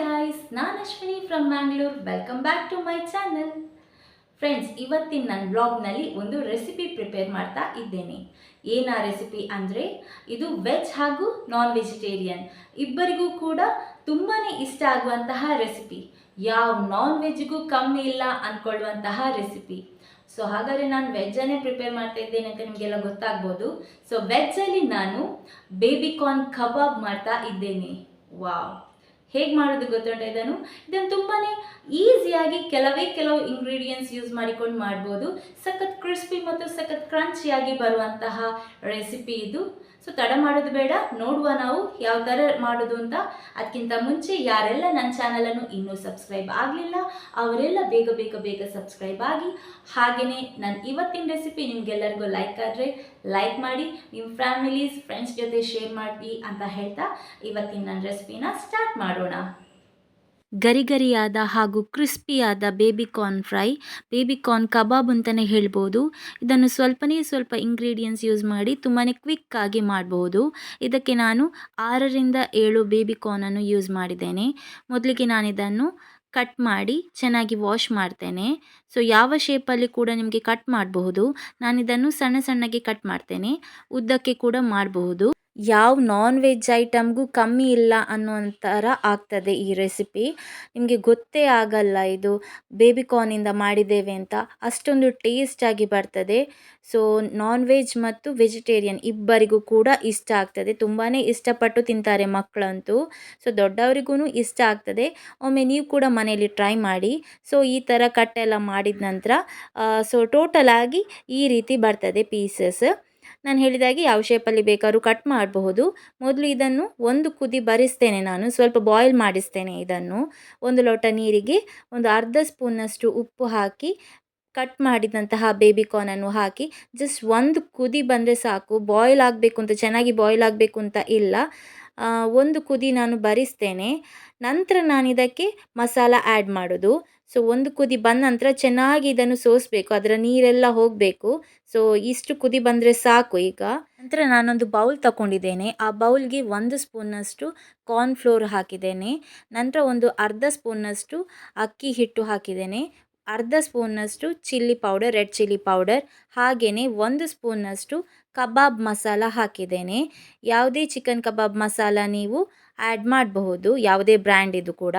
Guys ನಾನು Ashwini from Mangalore welcome back to my channel friends ಇವತ್ತಿನ ನನ್ನ ಬ್ಲಾಗ್ನಲ್ಲಿ ಒಂದು ರೆಸಿಪಿ ಪ್ರಿಪೇರ್ ಮಾಡ್ತಾ ಇದ್ದೇನೆ. ಏನು ರೆಸಿಪಿ ಅಂದರೆ, ಇದು ವೆಜ್ ಹಾಗೂ ನಾನ್ ವೆಜಿಟೇರಿಯನ್ ಇಬ್ಬರಿಗೂ ಕೂಡ ತುಂಬಾ ಇಷ್ಟ ಆಗುವಂತಹ ರೆಸಿಪಿ ಯಾವ ನಾನ್ ವೆಜ್ಗೂ ಕಮ್ಮಿ ಇಲ್ಲ ಅಂದ್ಕೊಳ್ಳುವಂತಹ ರೆಸಿಪಿ ಸೊ ಹಾಗಾದರೆ ನಾನು ವೆಜ್ಜನ್ನೇ ಪ್ರಿಪೇರ್ ಮಾಡ್ತಾ ಇದ್ದೇನೆ ಅಂತ ನಿಮಗೆಲ್ಲ ಗೊತ್ತಾಗ್ಬೋದು. ಸೊ ವೆಜ್ಜಲ್ಲಿ ನಾನು ಬೇಬಿ ಕಾರ್ನ್ ಕಬಾಬ್ ಮಾಡ್ತಾ ಇದ್ದೇನೆ. ವಾವ್ ಹೇಗೆ ಮಾಡೋದು ಗೊತ್ತುಂಟ ಇದನ್ನು? ಇದನ್ನು ತುಂಬಾ ಈಸಿಯಾಗಿ ಕೆಲವೇ ಕೆಲವು ಇಂಗ್ರೀಡಿಯೆಂಟ್ಸ್ ಯೂಸ್ ಮಾಡಿಕೊಂಡು ಮಾಡ್ಬೋದು. ಸಖತ್ ಕ್ರಿಸ್ಪಿ ಮತ್ತು ಸಖತ್ ಕ್ರಂಚಿಯಾಗಿ ಬರುವಂತಹ ರೆಸಿಪಿ ಇದು. ಸೊ ತಡ ಮಾಡೋದು ಬೇಡ, ನೋಡುವ ನಾವು ಯಾವ ಥರ ಮಾಡೋದು ಅಂತ. ಅದಕ್ಕಿಂತ ಮುಂಚೆ ಯಾರೆಲ್ಲ ನನ್ನ ಚಾನಲನ್ನು ಇನ್ನೂ ಸಬ್ಸ್ಕ್ರೈಬ್ ಆಗಲಿಲ್ಲ, ಅವರೆಲ್ಲ ಬೇಗ ಬೇಗ ಬೇಗ ಸಬ್ಸ್ಕ್ರೈಬ್ ಆಗಿ ಹಾಗೆಯೇ ನನ್ನ ಇವತ್ತಿನ ರೆಸಿಪಿ ನಿಮಗೆಲ್ಲರಿಗೂ ಲೈಕ್ ಆದರೆ ಲೈಕ್ ಮಾಡಿ ನಿಮ್ಮ ಫ್ಯಾಮಿಲೀಸ್ ಫ್ರೆಂಡ್ಸ್ ಜೊತೆ ಶೇರ್ ಮಾಡಿ ಅಂತ ಹೇಳ್ತಾ ಇವತ್ತಿನ ನನ್ನ ರೆಸಿಪಿನ ಸ್ಟಾರ್ಟ್ ಮಾಡೋಣ. ಗರಿಗರಿಯಾದ ಹಾಗೂ ಕ್ರಿಸ್ಪಿಯಾದ baby corn fry baby corn kebab ಅಂತಲೇ ಹೇಳ್ಬೋದು. ಇದನ್ನು ಸ್ವಲ್ಪನೇ ಸ್ವಲ್ಪ ಇಂಗ್ರೀಡಿಯೆಂಟ್ಸ್ ಯೂಸ್ ಮಾಡಿ ತುಂಬಾ ಕ್ವಿಕ್ಕಾಗಿ ಮಾಡಬಹುದು ಇದಕ್ಕೆ ನಾನು ಆರರಿಂದ ಏಳು ಬೇಬಿ ಕಾರ್ನನ್ನು ಯೂಸ್ ಮಾಡಿದ್ದೇನೆ. ಮೊದಲಿಗೆ ನಾನು ಇದನ್ನು ಕಟ್ ಮಾಡಿ ಚೆನ್ನಾಗಿ ವಾಶ್ ಮಾಡ್ತೇನೆ. ಸೊ ಯಾವ ಶೇಪಲ್ಲಿ ಕೂಡ ನಿಮಗೆ ಕಟ್ ಮಾಡಬಹುದು. ನಾನಿದನ್ನು ಸಣ್ಣ ಸಣ್ಣಗೆ ಕಟ್ ಮಾಡ್ತೇನೆ. ಉದ್ದಕ್ಕೆ ಕೂಡ ಮಾಡಬಹುದು. ಯಾವ ನಾನ್ ವೆಜ್ ಐಟಮ್ಗೂ ಕಮ್ಮಿ ಇಲ್ಲ ಅನ್ನೋ ಥರ ಆಗ್ತದೆ ಈ ರೆಸಿಪಿ ನಿಮಗೆ ಗೊತ್ತೇ ಆಗಲ್ಲ ಇದು ಬೇಬಿ ಕಾರ್ನಿಂದ ಮಾಡಿದ್ದೇವೆ ಅಂತ. ಅಷ್ಟೊಂದು ಟೇಸ್ಟಾಗಿ ಬರ್ತದೆ. ಸೊ ನಾನ್ ವೆಜ್ ಮತ್ತು ವೆಜಿಟೇರಿಯನ್ ಇಬ್ಬರಿಗೂ ಕೂಡ ಇಷ್ಟ ಆಗ್ತದೆ. ತುಂಬಾ ಇಷ್ಟಪಟ್ಟು ತಿಂತಾರೆ ಮಕ್ಕಳಂತೂ. ಸೊ ದೊಡ್ಡವರಿಗೂ ಇಷ್ಟ ಆಗ್ತದೆ. ಒಮ್ಮೆ ನೀವು ಕೂಡ ಮನೆಯಲ್ಲಿ ಟ್ರೈ ಮಾಡಿ. ಸೊ ಈ ಥರ ಕಟ್ಟೆಲ್ಲ ಮಾಡಿದ ನಂತರ ಸೊ ಟೋಟಲ್ ಆಗಿ ಈ ರೀತಿ ಬರ್ತದೆ ಪೀಸಸ್ ನಾನು ಹೇಳಿದಾಗೆ ಯಾವ ಶೇಪಲ್ಲಿ ಬೇಕಾದ್ರೂ ಕಟ್ ಮಾಡಬಹುದು. ಮೊದಲು ಇದನ್ನು ಒಂದು ಕುದಿ ಬರಿಸ್ತೇನೆ ನಾನು, ಸ್ವಲ್ಪ ಬಾಯ್ಲ್ ಮಾಡಿಸ್ತೇನೆ ಇದನ್ನು. ಒಂದು ಲೋಟ ನೀರಿಗೆ ಒಂದು ಅರ್ಧ ಸ್ಪೂನ್ನಷ್ಟು ಉಪ್ಪು ಹಾಕಿ ಕಟ್ ಮಾಡಿದಂತಹ ಬೇಬಿ ಕಾರ್ನನ್ನು ಹಾಕಿ ಜಸ್ಟ್ ಒಂದು ಕುದಿ ಬಂದರೆ ಸಾಕು. ಬಾಯ್ಲ್ ಆಗಬೇಕು ಅಂತ, ಚೆನ್ನಾಗಿ ಬಾಯ್ಲ್ ಆಗಬೇಕು ಅಂತ ಇಲ್ಲ. ಒಂದು ಕುದಿ ನಾನು ಬರಿಸ್ತೇನೆ. ನಂತರ ನಾನು ಇದಕ್ಕೆ ಮಸಾಲ ಆ್ಯಡ್ ಮಾಡೋದು. ಸೊ ಒಂದು ಕುದಿ ಬಂದ ನಂತರ ಚೆನ್ನಾಗಿ ಇದನ್ನು ಸೋಸಬೇಕು. ಅದರ ನೀರೆಲ್ಲ ಹೋಗಬೇಕು. ಸೊ ಇಷ್ಟು ಕುದಿ ಬಂದರೆ ಸಾಕು ಈಗ. ನಂತರ ನಾನೊಂದು ಬೌಲ್ ತಗೊಂಡಿದ್ದೇನೆ ಆ ಬೌಲ್ಗೆ ಒಂದು ಸ್ಪೂನ್ನಷ್ಟು ಕಾರ್ನ್ ಫ್ಲೋರ್ ಹಾಕಿದ್ದೇನೆ. ನಂತರ ಒಂದು ಅರ್ಧ ಸ್ಪೂನ್ನಷ್ಟು ಅಕ್ಕಿ ಹಿಟ್ಟು ಹಾಕಿದ್ದೇನೆ. ಅರ್ಧ ಸ್ಪೂನ್ನಷ್ಟು chilli powder, red chilli powder, ಹಾಗೆಯೇ ಒಂದು ಸ್ಪೂನ್ನಷ್ಟು ಕಬಾಬ್ ಮಸಾಲ ಹಾಕಿದ್ದೇನೆ. ಯಾವುದೇ ಚಿಕನ್ ಕಬಾಬ್ ಮಸಾಲ ನೀವು ಆ್ಯಡ್ ಮಾಡಬಹುದು, ಯಾವುದೇ ಬ್ರ್ಯಾಂಡ್ ಇದು ಕೂಡ.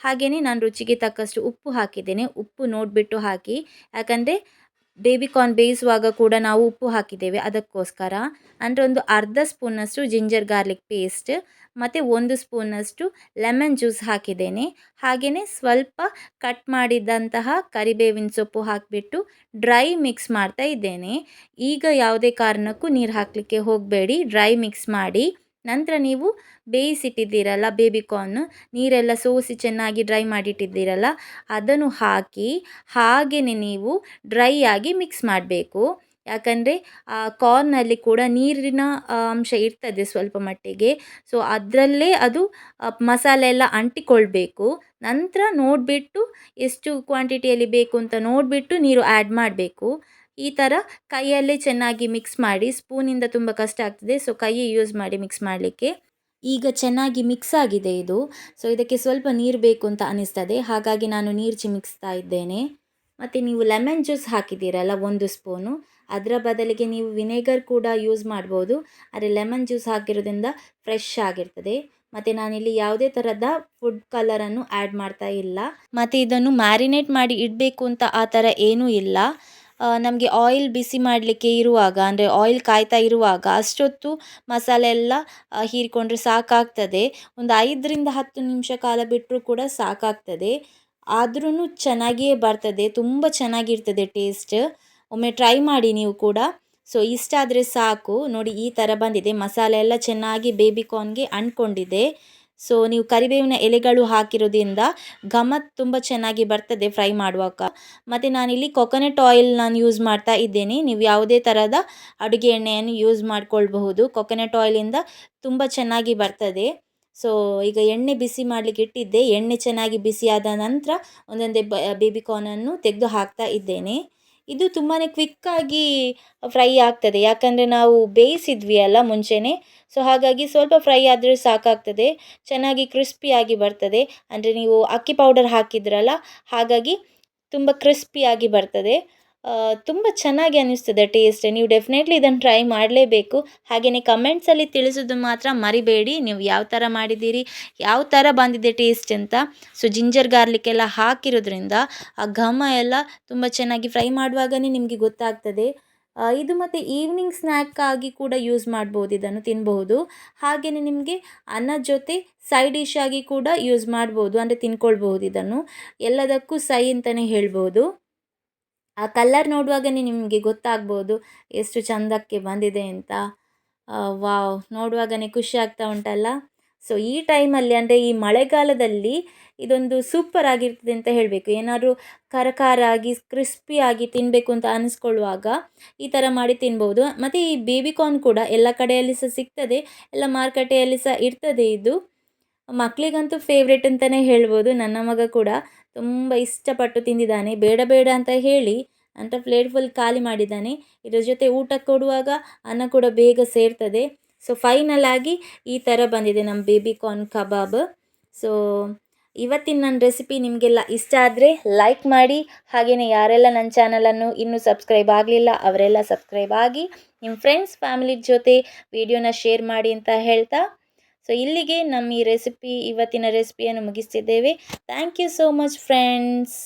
ಹಾಗೆಯೇ ನಾನು ರುಚಿಗೆ ತಕ್ಕಷ್ಟು ಉಪ್ಪು ಹಾಕಿದ್ದೇನೆ. ಉಪ್ಪು ನೋಡಿಬಿಟ್ಟು ಹಾಕಿ, ಯಾಕಂದರೆ ಬೇಬಿ ಕಾರ್ನ್ ಬೇಯಿಸುವಾಗ ಕೂಡ ನಾವು ಉಪ್ಪು ಹಾಕಿದ್ದೇವೆ ಅದಕ್ಕೋಸ್ಕರ. ಅಂದರೆ ಒಂದು ಅರ್ಧ ಸ್ಪೂನಷ್ಟು ಜಿಂಜರ್ ಗಾರ್ಲಿಕ್ ಪೇಸ್ಟ್, ಮತ್ತು ಒಂದು ಸ್ಪೂನಷ್ಟು ಲೆಮನ್ ಜ್ಯೂಸ್ ಹಾಕಿದ್ದೇನೆ. ಹಾಗೆಯೇ ಸ್ವಲ್ಪ ಕಟ್ ಮಾಡಿದಂತಹ ಕರಿಬೇವಿನ ಸೊಪ್ಪು ಹಾಕಿಬಿಟ್ಟು ಡ್ರೈ ಮಿಕ್ಸ್ ಮಾಡ್ತಾ ಇದ್ದೇನೆ. ಈಗ ಯಾವುದೇ ಕಾರಣಕ್ಕೂ ನೀರು ಹಾಕಲಿಕ್ಕೆ ಹೋಗಬೇಡಿ, ಡ್ರೈ ಮಿಕ್ಸ್ ಮಾಡಿ. ನಂತರ ನೀವು ಬೇಯಿಸಿಟ್ಟಿದ್ದೀರಲ್ಲ ಬೇಬಿ ಕಾರ್ನ್ ನೀರೆಲ್ಲ ಸೋಸಿ ಚೆನ್ನಾಗಿ ಡ್ರೈ ಮಾಡಿಟ್ಟಿದ್ದೀರಲ್ಲ, ಅದನ್ನು ಹಾಕಿ ಹಾಗೆಯೇ ನೀವು ಡ್ರೈ ಆಗಿ ಮಿಕ್ಸ್ ಮಾಡಬೇಕು. ಯಾಕಂದರೆ, ಆ ಕಾರ್ನಲ್ಲಿ ಕೂಡ ನೀರಿನ ಅಂಶ ಇರ್ತದೆ ಸ್ವಲ್ಪ ಮಟ್ಟಿಗೆ. ಸೊ ಅದರಲ್ಲೇ ಅದು ಮಸಾಲೆ ಎಲ್ಲ ಅಂಟಿಕೊಳ್ಬೇಕು. ನಂತರ ನೋಡಿಬಿಟ್ಟು ಎಷ್ಟು ಕ್ವಾಂಟಿಟಿಯಲ್ಲಿ ಬೇಕು ಅಂತ ನೋಡಿಬಿಟ್ಟು ನೀರು ಆ್ಯಡ್ ಮಾಡಬೇಕು. ಈ ಥರ ಕೈಯಲ್ಲೇ ಚೆನ್ನಾಗಿ ಮಿಕ್ಸ್ ಮಾಡಿ, ಸ್ಪೂನಿಂದ ತುಂಬ ಕಷ್ಟ ಆಗ್ತದೆ, ಸೊ ಕೈಯೇ ಯೂಸ್ ಮಾಡಿ ಮಿಕ್ಸ್ ಮಾಡಲಿಕ್ಕೆ. ಈಗ ಚೆನ್ನಾಗಿ ಮಿಕ್ಸ್ ಆಗಿದೆ ಇದು, ಸೊ ಇದಕ್ಕೆ ಸ್ವಲ್ಪ ನೀರು ಬೇಕು ಅಂತ ಅನಿಸ್ತದೆ, ಹಾಗಾಗಿ ನಾನು ನೀರು ಚಿಮಿಕ್ಸ್ತಾ ಇದ್ದೇನೆ. ಮತ್ತು ನೀವು ಲೆಮನ್ ಜ್ಯೂಸ್ ಹಾಕಿದ್ದೀರಲ್ಲ, ಒಂದು ಸ್ಪೂನು, ಅದರ ಬದಲಿಗೆ ನೀವು ವಿನೆಗರ್ ಕೂಡ ಯೂಸ್ ಮಾಡ್ಬೋದು, ಆದರೆ ಲೆಮನ್ ಜ್ಯೂಸ್ ಹಾಕಿರೋದ್ರಿಂದ ಫ್ರೆಶ್ ಆಗಿರ್ತದೆ. ಮತ್ತು ನಾನಿಲ್ಲಿ ಯಾವುದೇ ಥರದ ಫುಡ್ ಕಲರನ್ನು ಆ್ಯಡ್ ಮಾಡ್ತಾ ಇಲ್ಲ. ಮತ್ತು ಇದನ್ನು ಮ್ಯಾರಿನೇಟ್ ಮಾಡಿ ಇಡಬೇಕು ಅಂತ ಆ ಥರ ಏನೂ ಇಲ್ಲ. ನಮಗೆ ಆಯಿಲ್ ಬಿಸಿ ಮಾಡಲಿಕ್ಕೆ ಇರುವಾಗ, ಅಂದರೆ ಆಯಿಲ್ ಕಾಯ್ತಾ ಇರುವಾಗ ಅಷ್ಟೊತ್ತು ಮಸಾಲೆ ಎಲ್ಲ ಹೀರಿಕೊಂಡ್ರೆ ಸಾಕಾಗ್ತದೆ. ಒಂದು ಐದರಿಂದ ಹತ್ತು ನಿಮಿಷ ಕಾಲ ಬಿಟ್ಟರೂ ಕೂಡ ಸಾಕಾಗ್ತದೆ. ಆದ್ರೂ ಚೆನ್ನಾಗಿಯೇ ಬರ್ತದೆ, ತುಂಬ ಚೆನ್ನಾಗಿರ್ತದೆ ಟೇಸ್ಟ್ ಒಮ್ಮೆ ಟ್ರೈ ಮಾಡಿ ನೀವು ಕೂಡ. ಸೊ ಇಷ್ಟ ಆದರೆ ಸಾಕು. ನೋಡಿ, ಈ ಥರ ಬಂದಿದೆ. ಮಸಾಲೆ ಎಲ್ಲ ಚೆನ್ನಾಗಿ ಬೇಬಿ ಕಾರ್ನ್ಗೆ ಅಂಟ್ಕೊಂಡಿದೆ. ಸೊ ನೀವು ಕರಿಬೇವಿನ ಎಲೆಗಳು ಹಾಕಿರೋದ್ರಿಂದ ಘಮ ತುಂಬ ಚೆನ್ನಾಗಿ ಬರ್ತದೆ ಫ್ರೈ ಮಾಡುವಾಗ. ಮತ್ತು ನಾನಿಲ್ಲಿ ಕೊಕೊನೆಟ್ ಆಯಿಲ್ ನಾನು ಯೂಸ್ ಮಾಡ್ತಾ ಇದ್ದೇನೆ. ನೀವು ಯಾವುದೇ ಥರದ ಅಡುಗೆ ಎಣ್ಣೆಯನ್ನು ಯೂಸ್ ಮಾಡ್ಕೊಳ್ಬಹುದು. ಕೊಕೊನೆಟ್ ಆಯಿಲಿಂದ ತುಂಬ ಚೆನ್ನಾಗಿ ಬರ್ತದೆ. ಸೊ ಈಗ ಎಣ್ಣೆ ಬಿಸಿ ಮಾಡಲಿಕ್ಕೆ ಇಟ್ಟಿದ್ದೆ. ಎಣ್ಣೆ ಚೆನ್ನಾಗಿ ಬಿಸಿಯಾದ ನಂತರ ಒಂದೊಂದೇ ಬೇಬಿ ಕಾರ್ನನ್ನು ತೆಗೆದು ಹಾಕ್ತಾ ಇದ್ದೇನೆ. ಇದು ತುಂಬಾ ಕ್ವಿಕ್ಕಾಗಿ ಫ್ರೈ ಆಗ್ತದೆ. ಯಾಕಂದರೆ ನಾವು ಬೇಯಿಸಿದ್ವಿ ಅಲ್ಲ ಮುಂಚೆನೇ. ಸೊ ಹಾಗಾಗಿ ಸ್ವಲ್ಪ ಫ್ರೈ ಆದರೆ ಸಾಕಾಗ್ತದೆ. ಚೆನ್ನಾಗಿ ಕ್ರಿಸ್ಪಿಯಾಗಿ ಬರ್ತದೆ. ಅಂದರೆ ನೀವು ಅಕ್ಕಿ ಪೌಡರ್ ಹಾಕಿದ್ರಲ್ಲ, ಹಾಗಾಗಿ ತುಂಬ ಕ್ರಿಸ್ಪಿಯಾಗಿ ಬರ್ತದೆ. ತುಂಬ ಚೆನ್ನಾಗಿ ಅನ್ನಿಸ್ತದೆ ಟೇಸ್ಟ್ ನೀವು ಡೆಫಿನೆಟ್ಲಿ ಇದನ್ನು ಟ್ರೈ ಮಾಡಲೇಬೇಕು. ಹಾಗೆಯೇ ಕಮೆಂಟ್ಸಲ್ಲಿ ತಿಳಿಸೋದು ಮಾತ್ರ ಮರಿಬೇಡಿ. ನೀವು ಯಾವ ಥರ ಮಾಡಿದ್ದೀರಿ, ಯಾವ ಥರ ಬಂದಿದೆ ಟೇಸ್ಟ್ ಅಂತ. ಸೊ ಜಿಂಜರ್ ಗಾರ್ಲಿಕ್ ಎಲ್ಲ ಹಾಕಿರೋದ್ರಿಂದ ಆ ಘಮ ಎಲ್ಲ ತುಂಬ ಚೆನ್ನಾಗಿ ಫ್ರೈ ಮಾಡುವಾಗಲೇ ನಿಮಗೆ ಗೊತ್ತಾಗ್ತದೆ. ಇದು ಮತ್ತು ಈವ್ನಿಂಗ್ ಸ್ನ್ಯಾಕ್ ಆಗಿ ಕೂಡ ಯೂಸ್ ಮಾಡ್ಬೋದು, ಇದನ್ನು ತಿನ್ಬಹುದು. ಹಾಗೆಯೇ ನಿಮಗೆ ಅನ್ನದ ಜೊತೆ ಸೈಡ್ ಡಿಶ್ ಆಗಿ ಕೂಡ ಯೂಸ್ ಮಾಡ್ಬೋದು, ಅಂದರೆ ತಿನ್ಕೊಳ್ಬಹುದು ಇದನ್ನು. ಎಲ್ಲದಕ್ಕೂ ಸೈ ಅಂತಲೇ ಹೇಳ್ಬೋದು. ಆ ಕಲ್ಲರ್ ನೋಡುವಾಗಲೇ ನಿಮಗೆ ಗೊತ್ತಾಗ್ಬೋದು ಎಷ್ಟು ಚಂದಕ್ಕೆ ಬಂದಿದೆ ಅಂತ. ವಾವ್ ನೋಡುವಾಗಲೇ ಖುಷಿ ಆಗ್ತಾ ಉಂಟಲ್ಲ. ಸೊ ಈ ಟೈಮಲ್ಲಿ ಅಂದರೆ ಈ ಮಳೆಗಾಲದಲ್ಲಿ ಇದೊಂದು ಸೂಪರ್ ಆಗಿರ್ತದೆ ಅಂತ ಹೇಳಬೇಕು. ಏನಾದರೂ ಕರಕಾರ ಆಗಿ ಕ್ರಿಸ್ಪಿಯಾಗಿ ತಿನ್ನಬೇಕು ಅಂತ ಅನಿಸ್ಕೊಳ್ಳುವಾಗ ಈ ಥರ ಮಾಡಿ ತಿನ್ಬೋದು. ಮತ್ತು ಈ ಬೇಬಿಕಾರ್ನ್ ಕೂಡ ಎಲ್ಲ ಕಡೆಯಲ್ಲಿ ಸಹ ಸಿಗ್ತದೆ, ಎಲ್ಲ ಮಾರುಕಟ್ಟೆಯಲ್ಲಿ ಸಹ ಇರ್ತದೆ ಇದು. ಮಕ್ಕಳಿಗಂತೂ ಫೇವ್ರೇಟ್ ಅಂತಲೇ ಹೇಳ್ಬೋದು. ನನ್ನ ಮಗ ಕೂಡ ತುಂಬ ಇಷ್ಟಪಟ್ಟು ತಿಂದಿದ್ದಾನೆ. ಬೇಡ ಬೇಡ ಅಂತ ಹೇಳಿ ಅಂತ ಪ್ಲೇಟ್ ಫುಲ್ ಖಾಲಿ ಮಾಡಿದ್ದಾನೆ. ಇದ್ರ ಜೊತೆ ಊಟ ಕೊಡುವಾಗ ಅನ್ನ ಕೂಡ ಬೇಗ ಸೇರ್ತದೆ. ಸೊ ಫೈನಲ್ ಆಗಿ ಈ ಥರ ಬಂದಿದೆ ನಮ್ಮ ಬೇಬಿ ಕಾರ್ನ್ ಕಬಾಬ್ ಸೊ ಇವತ್ತಿನ ನನ್ನ ರೆಸಿಪಿ ನಿಮಗೆಲ್ಲ ಇಷ್ಟ ಆದರೆ ಲೈಕ್ ಮಾಡಿ. ಹಾಗೆಯೇ ಯಾರೆಲ್ಲ ನನ್ನ ಚಾನಲನ್ನು ಇನ್ನೂ ಸಬ್ಸ್ಕ್ರೈಬ್ ಆಗಲಿಲ್ಲ, ಅವರೆಲ್ಲ ಸಬ್ಸ್ಕ್ರೈಬ್ ಆಗಿ ನಿಮ್ಮ ಫ್ರೆಂಡ್ಸ್ ಫ್ಯಾಮಿಲಿ ಜೊತೆ ವಿಡಿಯೋನ ಶೇರ್ ಮಾಡಿ ಅಂತ ಹೇಳ್ತಾ ಸೊ ಇಲ್ಲಿಗೆ ನಮ್ಮ ಈ ರೆಸಿಪಿ ಇವತ್ತಿನ ರೆಸಿಪಿಯನ್ನು ಮುಗಿಸ್ತಿದ್ದೇವೆ. Thank you so much friends